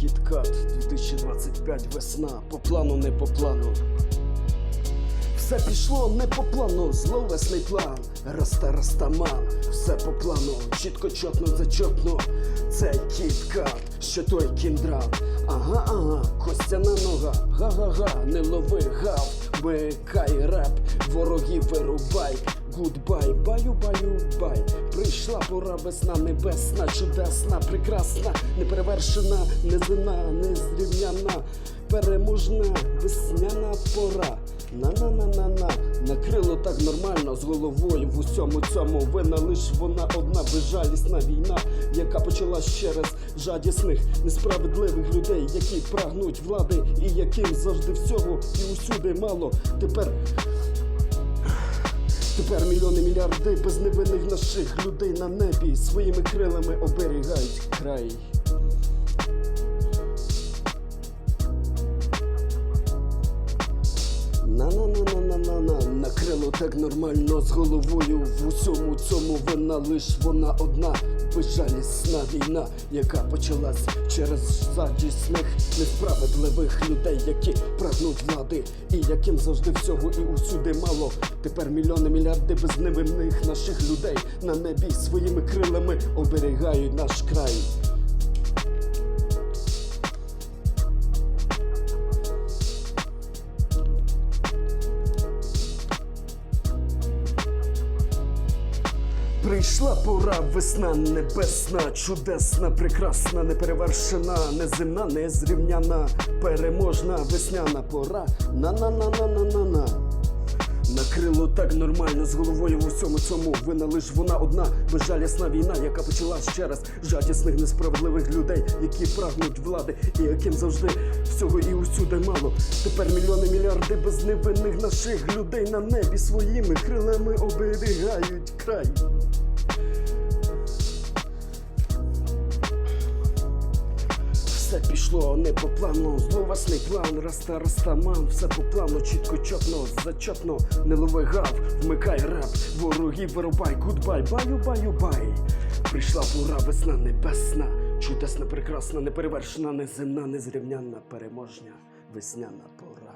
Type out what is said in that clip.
Кіткат 2025 весна. По плану, не по плану. Все пішло не по плану, зловесний план. Раста растаман, все по плану, чітко, чотно, зачотно. Це кіткат, що той кіндран. Ага, ага, костяна нога, га-га-га, не лови гав, вмикай реп, ворогів вирубай. Гудбай, баю, баю, бай. Прийшла пора весна небесна, чудесна, прекрасна, неперевершена, незина, незрівняна, переможна, весняна пора. На-на-на-на-на, накрило так нормально з головою в усьому цьому вина лиш вона одна безжалісна війна, яка почалась через жадісних, несправедливих людей, які прагнуть влади і яким завжди всього і усюди мало. Тепер Тепер мільйони мільярди безневинних наших людей на небі своїми крилами оберігають край. Накрило так нормально з головою в усьому цьому вина лиш вона одна безжалісна війна, яка почалась через задісних несправедливих людей, які прагнуть влади, і яким завжди всього і усюди мало. Тепер мільйони мільярди безневинних наших людей на небі своїми крилами оберігають наш край. Прийшла пора, весна небесна, чудесна, прекрасна, неперевершена, неземна, незрівняна, переможна, весняна пора. На-на-на-на-на-на-на. Накрило так нормально з головою в усьому цьому вина лиш вона одна безжалісна війна, яка почала ще раз жадісних несправедливих людей, які прагнуть влади, і яким завжди всього і усюди мало. Тепер мільйони мільярди безневинних наших людей на небі своїми крилами оберігають край. Все пішло не по плану, Зловасний план, раста растаман, все по плану, чітко, чотно, зачотно, не лови гав, вмикай реп, ворогів вирубай, гудбай, баю, баю, бай. Прийшла пора, весна небесна, чудесна, прекрасна, неперевершена, неземна, незрівнянна, переможня, весняна пора.